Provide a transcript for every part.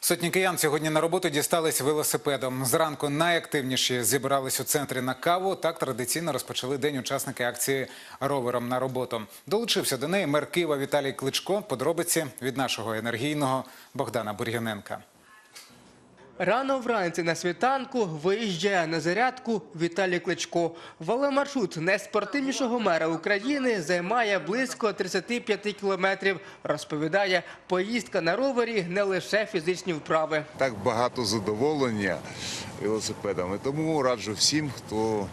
Сотні киян сьогодні на роботу дістались велосипедом. Зранку найактивніші зібрались у центрі на каву. Так традиційно розпочали день учасники акції ровером на роботу. Долучився до неї мер Києва Віталій Кличко. Подробиці від нашого енергійного Богдана Бур'яненка. Рано вранці на світанку виїжджає на зарядку Віталій Кличко. Веломаршрут найспортивнішого мера України займає близько 35 кілометрів. Розповідає, поїздка на ровері не лише фізичні вправи. так багато задоволення велосипедами. Тому раджу всім, хто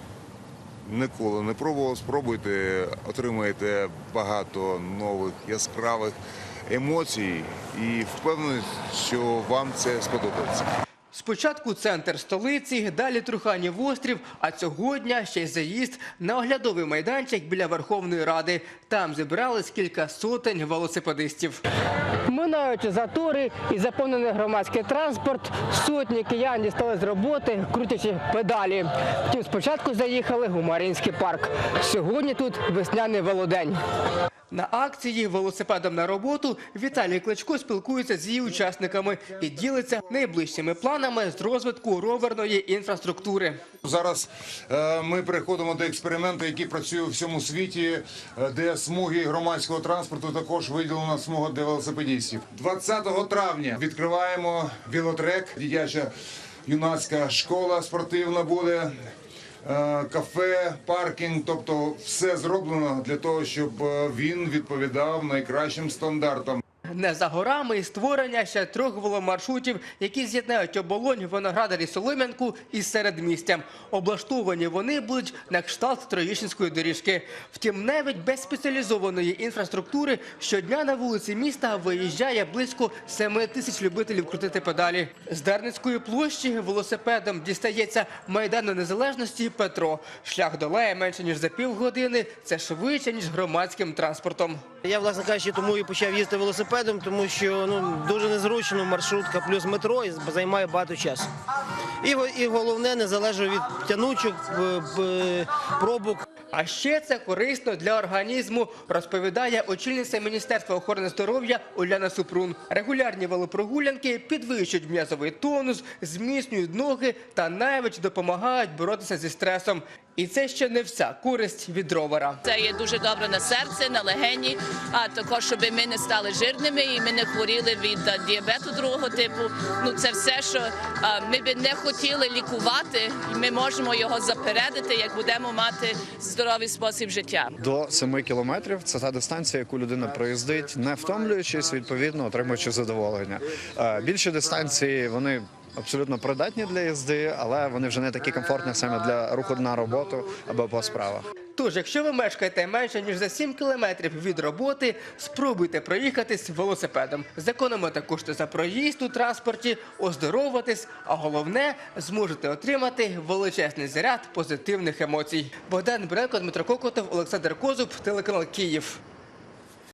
ніколи не пробував, спробуйте, отримаєте багато нових яскравих емоцій і впевнений, що вам це сподобається. Спочатку центр столиці, далі Труханів острів, а цього дня ще й заїзд на оглядовий майданчик біля Верховної Ради. Там зібрались кілька сотень велосипедистів. Минаючи затори і заповнений громадський транспорт, сотні киян дістали з роботи, крутячи педалі. Втім, спочатку заїхали у Мар'їнський парк. Сьогодні тут весняний велодень. На акції велосипедом на роботу Віталій Кличко спілкується з її учасниками і ділиться найближчими планами з розвитку роверної інфраструктури. Зараз е, ми переходимо до експерименту, який працює у всьому світі, е, де смуги громадського транспорту також виділена смуга для велосипедистів. 20 травня відкриваємо велотрек, дитяча юнацька школа спортивна буде. Е, Кафе, паркінг, тобто все зроблено для того, щоб е, він відповідав найкращим стандартам. Не за горами і створення ще трьох веломаршрутів, які з'єднають оболонь, Виноградар і Солом'янку із середмістям. Облаштовані вони будуть на кшталт Троєщинської доріжки. Втім, навіть без спеціалізованої інфраструктури щодня на вулиці міста виїжджає близько 7 тисяч любителів крутити педалі. З Дарницької площі велосипедом дістається Майдану Незалежності Петро. Шлях долає менше ніж за півгодини. Це швидше ніж громадським транспортом. Я, власне кажучи, тому і почав їздити велосипедом, тому що ну дуже незручно маршрутка плюс метро і займає багато часу. І, і головне, не залежить від тянучок, б- пробок. А ще це корисно для організму, розповідає очільниця Міністерства охорони здоров'я Уляна Супрун. Регулярні велопрогулянки підвищують м'язовий тонус, зміцнюють ноги та навіть допомагають боротися зі стресом. І це ще не вся користь від ровера. Це є дуже добре на серце, на легені, а також щоб ми не стали жирними і ми не хворіли від діабету другого типу. Ну це все, що а, ми би не хотіли лікувати, і ми можемо його запередити, як будемо мати здоровий спосіб життя. до 7 кілометрів. Це та дистанція, яку людина проїздить, не втомлюючись, відповідно отримуючи задоволення. Е, Більші дистанції вони. Абсолютно придатні для їзди, але вони вже не такі комфортні саме для руху на роботу або по справах. Тож, якщо ви мешкаєте менше ніж за 7 кілометрів від роботи, спробуйте проїхатись велосипедом. Зекономите кошти за проїзд у транспорті, оздоровитись, а головне зможете отримати величезний заряд позитивних емоцій. Богдан Бренко, Дмитро Кокотов, Олександр Козуб, телеканал Київ.